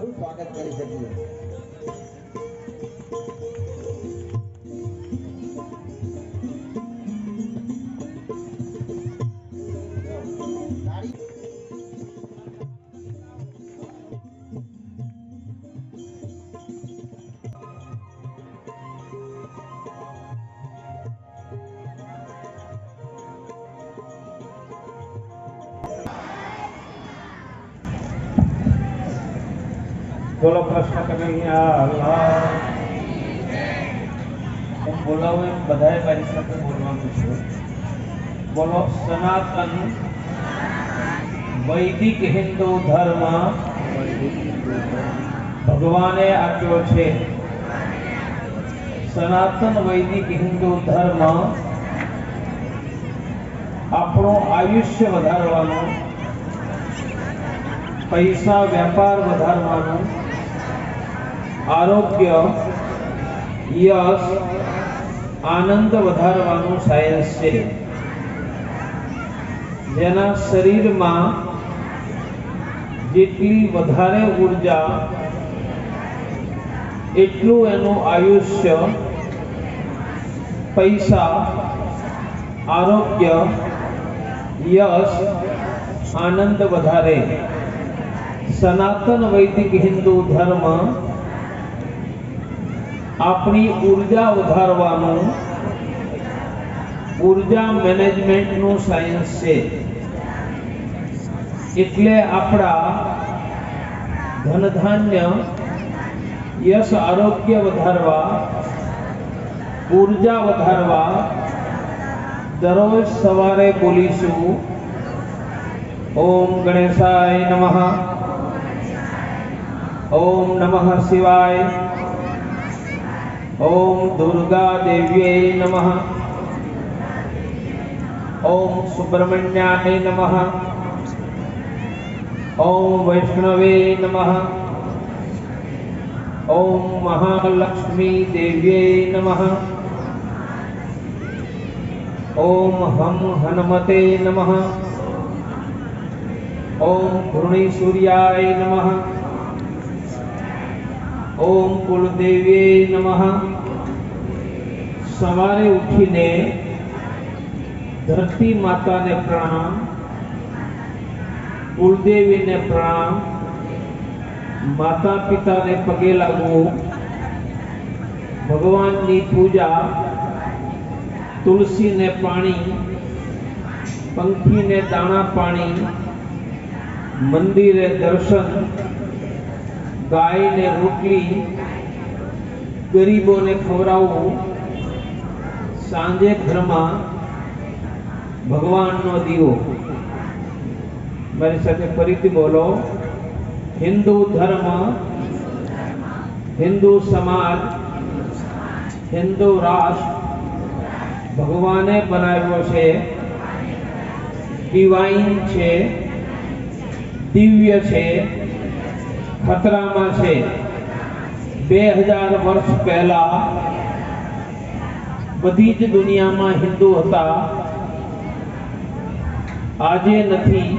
એમનું સ્વાગત કરી શકીએ. બોલો પ્રશ્ન કનૈયા હું બોલાવું એમ બધાએ મારી સાથે બોલવાનું છે. બોલો, સનાતન વૈદિક હિન્દુ ધર્મ ભગવાને આપ્યો છે. સનાતન વૈદિક હિન્દુ ધર્મ આપણું આયુષ્ય વધારવાનું, પૈસા, વેપાર વધારવાનું આરોગ્ય, યશ, આનંદ વધારવાનું સાયન્સ છે. જેના શરીરમાં જેટલી વધારે ઊર્જા, એટલું એનું આયુષ્ય, પૈસા, આરોગ્ય, યશ, આનંદ વધારે. સનાતન વૈદિક હિન્દુ ધર્મ આપણી ઊર્જા વધારવાનું ઊર્જા મેનેજમેન્ટનું સાયન્સ છે. એટલે આપણા ધનધાન્ય યશ આરોગ્ય વધારવા, ઊર્જા વધારવા દરરોજ સવારે બોલીશું, ઓમ ગણેશાય નમઃ, ઓમ નમઃ શિવાય दुर्गा दुर्गादेव्यै नमः। ॐ सुब्रह्मण्याय नमः। ॐ वैष्णवे नमः। ॐ महालक्ष्मीदेव्यै नमः। ॐ हं हनुमते नमः। ॐ घृणीसूर्याय नमः। ॐ कुलदेव्यै नमः। સવારે ઉઠીને ધરતી માતાને પ્રણામ કુળદેવીને પ્રણામ માતા પિતાને પગે લાગવું ભગવાનની પૂજા તુલસીને પાણી પંખીને દાણા પાણી મંદિરે દર્શન ગાયને રોટલી ગરીબોને ખવડાવવું સાંજે ઘરમાં ભગવાનનો દીવો. મારી સાથે ફરીથી બોલો. હિન્દુ ધર્મ, હિન્દુ સમાજ, હિન્દુ રાષ્ટ્ર ભગવાને બનાવ્યો છે. ડિવાઇન છે, દિવ્ય છે, ખતરામાં છે. બે હજાર વર્ષ પહેલા બધી જ દુનિયામાં હિન્દુ હતા. આજે નથી.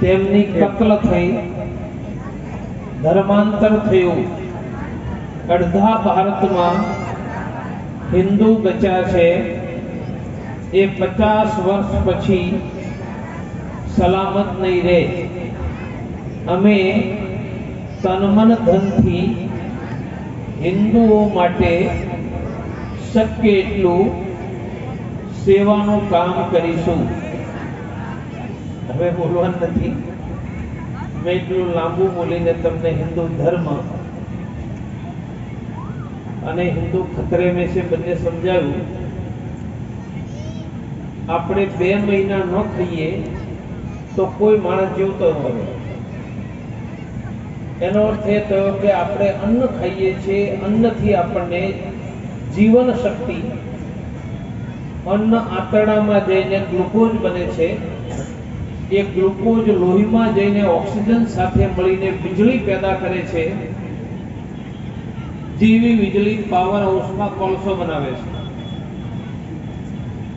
તેમની કત્લ થઈ. ધર્માંતર થયું. અડધા ભારતમાં હિન્દુ બચ્યા છે. એ પચાસ વર્ષ પછી સલામત નહીં રહે. અમે તનમન ધનથી હિન્દુઓ માટે શક્ય એટલું સેવાનું કામ કરીશું. હવે બોલવાનું નથી. મેં એટલું લાંબુ બોલીને તમને હિન્દુ ધર્મ અને હિન્દુ ખતરે મેં છે બંને સમજાવ્યું. આપણે બે મહિના ન ખાઈએ તો કોઈ માણસ જીવતો ન હોય એનો અર્થ એ થયો કે આપણે અન્ન ખાઈએ છીએ, અન્નથી આપણને જીવન શક્તિ અન્ન આંતરડામાં જઈને ગ્લુકોઝ બને છે. એ ગ્લુકોઝ લોહીમાં જઈને ઓક્સિજન સાથે મળીને વીજળી પેદા કરે છે. જેવી વીજળી પાવર હાઉસમાં કોલસો બનાવે છે.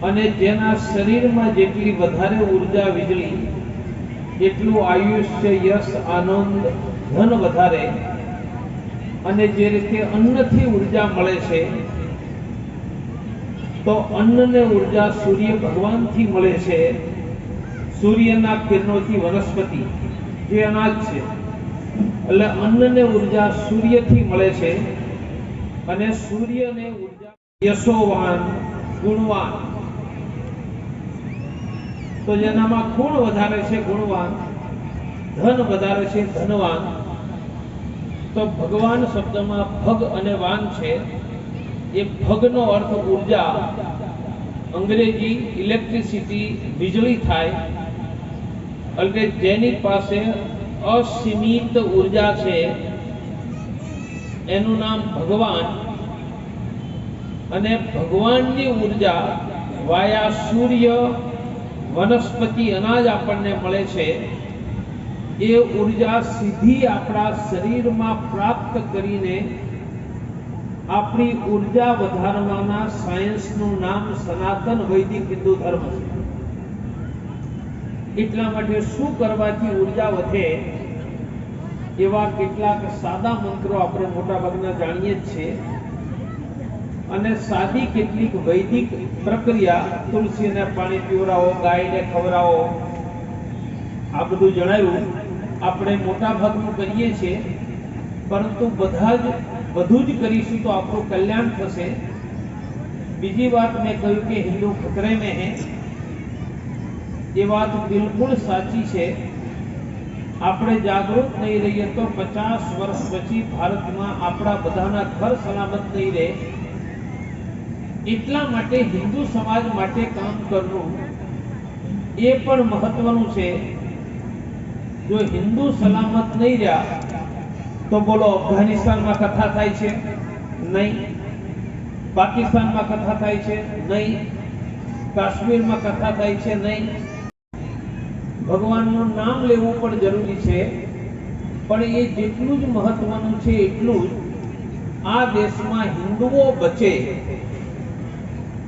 અને જેના શરીરમાં જેટલી વધારે ઊર્જા વીજળી, એટલું આયુષ્ય યશ, આનંદ, ધન વધારે. અને જે રીતે અન્નથી ઊર્જા મળે છે તો અન્નને ઊર્જા સૂર્ય ભગવાનથી મળે છે. સૂર્યના કિરણોથી વનસ્પતિ, જે અનાજ છે. એટલે અન્નને ઊર્જા સૂર્યથી મળે છે અને સૂર્યને ઊર્જા યશોવાન, ગુણવાન. તો જેનામાં ગુણ વધારે છે ગુણવાન, ધન વધારે છે ધનવાન. તો ભગવાન શબ્દમાં ભગ અને વાન છે. એ ભગનો અર્થ ઊર્જા, અંગ્રેજી ઇલેક્ટ્રિસિટી વીજળી થાય, એટલે જેની પાસે અસીમિત ઊર્જા છે, એનું નામ ભગવાન, અને ભગવાનની ઊર્જા વાયા સૂર્ય, વનસ્પતિ અનાજ આપણને મળે છે, એ ઊર્જા સીધી આપણા શરીરમાં પ્રાપ્ત કરીને આપણી ઊર્જા વધારવાના સાયન્સનું નામ સનાતન વૈદિક હિન્દુ ધર્મ છે. એટલા માટે શું કરવાથી ઊર્જા વધે એવા કેટલાક સાદા મંત્રો આપણે મોટાભાગના જાણીએ જ છીએ. અને સાદી કેટલીક વૈદિક પ્રક્રિયા, તુલસીને પાણી પીવડાવો, ગાયને ખવડાવો, આ બધું જણાવ્યું આપણે મોટા ભાગનું કરીએ છીએ. પરંતુ બધા જ બધું જ કરીશું તો આપણું કલ્યાણ થશે. બીજી વાત મેં કહ્યું કે હિન્દુ ખતરે મેં હે, એ વાત બિલકુલ સાચી છે. આપણે જાગૃત નહીં રહીએ તો પચાસ વર્ષ પછી ભારતમાં આપણા બધાના ઘર સલામત નહીં રહે. એટલા માટે હિન્દુ સમાજ માટે કામ કરવું એ પણ મહત્વનું છે. જો હિન્દુ સલામત નહીં રહ્યા તો બોલો, અફઘાનિસ્તાનમાં કથા થાય છે? નહીં. પાકિસ્તાનમાં કથા થાય છે? નહીં. કાશ્મીરમાં કથા થાય છે? નહીં. ભગવાનનું નામ લેવું પણ જરૂરી છે. પણ એ જેટલું જ મહત્વનું છે, એટલું જ આ દેશમાં હિન્દુઓ બચે.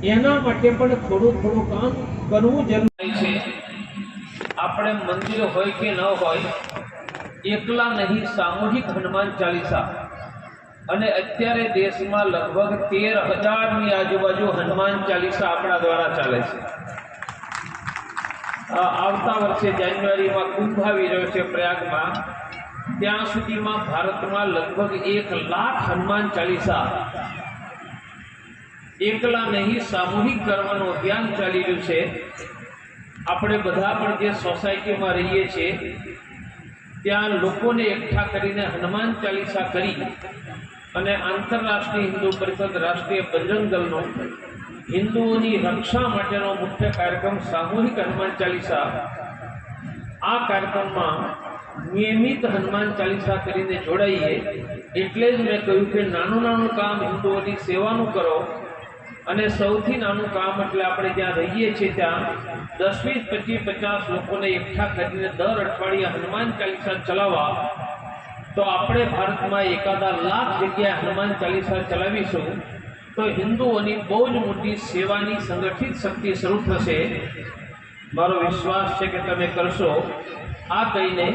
એના માટે પણ થોડું થોડું કામ કરવું જરૂરી છે. આપણે મંદિર હોય કે ન હોય એકલા નહીં, સામૂહિક હનુમાન ચાલીસા. અને અત્યારે દેશમાં લગભગ તેર હજારની આજુબાજુ હનુમાન ચાલીસા આપણા દ્વારા ચાલે છે. આવતા વર્ષે જાન્યુઆરીમાં કુંભ આવી રહ્યો છે પ્રયાગમાં. ત્યાં સુધીમાં ભારતમાં લગભગ એક લાખ હનુમાન ચાલીસા. એકલા નહીં, સામૂહિક કરવાનું અભિયાન ચાલી રહ્યું છે. આપણે બધા પણ જે સોસાયટીમાં રહીએ છીએ ત્યાં લોકોને એકઠા કરીને હનુમાન ચાલીસા કરી અને આંતરરાષ્ટ્રીય હિન્દુ પરિષદ રાષ્ટ્રીય બજરંગ દળનો હિન્દુઓની રક્ષા માટેનો મુખ્ય કાર્યક્રમ સામૂહિક હનુમાન ચાલીસા. આ કાર્યક્રમમાં નિયમિત હનુમાન ચાલીસા કરીને જોડાઈએ એટલે જ મેં કહ્યું કે નાનું નાનું કામ હિન્દુઓની સેવાનું કરો અને સૌથી નાનું કામ એટલે આપણે જ્યાં રહીએ છીએ ત્યાં દસ વીસ પચીસ પચાસ લોકોને એકઠા કરીને દર અઠવાડિયે હનુમાન ચાલીસા ચલાવવા. તો આપણે ભારતમાં એકાદા લાખ જગ્યાએ હનુમાન ચાલીસા ચલાવીશું. તો હિન્દુઓની બહુ જ મોટી સેવાની સંગઠિત શક્તિ શરૂ થશે. મારો વિશ્વાસ છે કે તમે કરશો. આ કહીને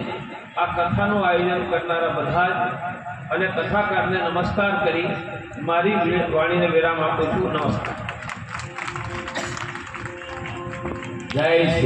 આ કથાનું આયોજન કરનારા બધા જ અને કથાકારને નમસ્કાર કરી મારી વાણીને વિરામ આપું છું. નમસ્કાર. જય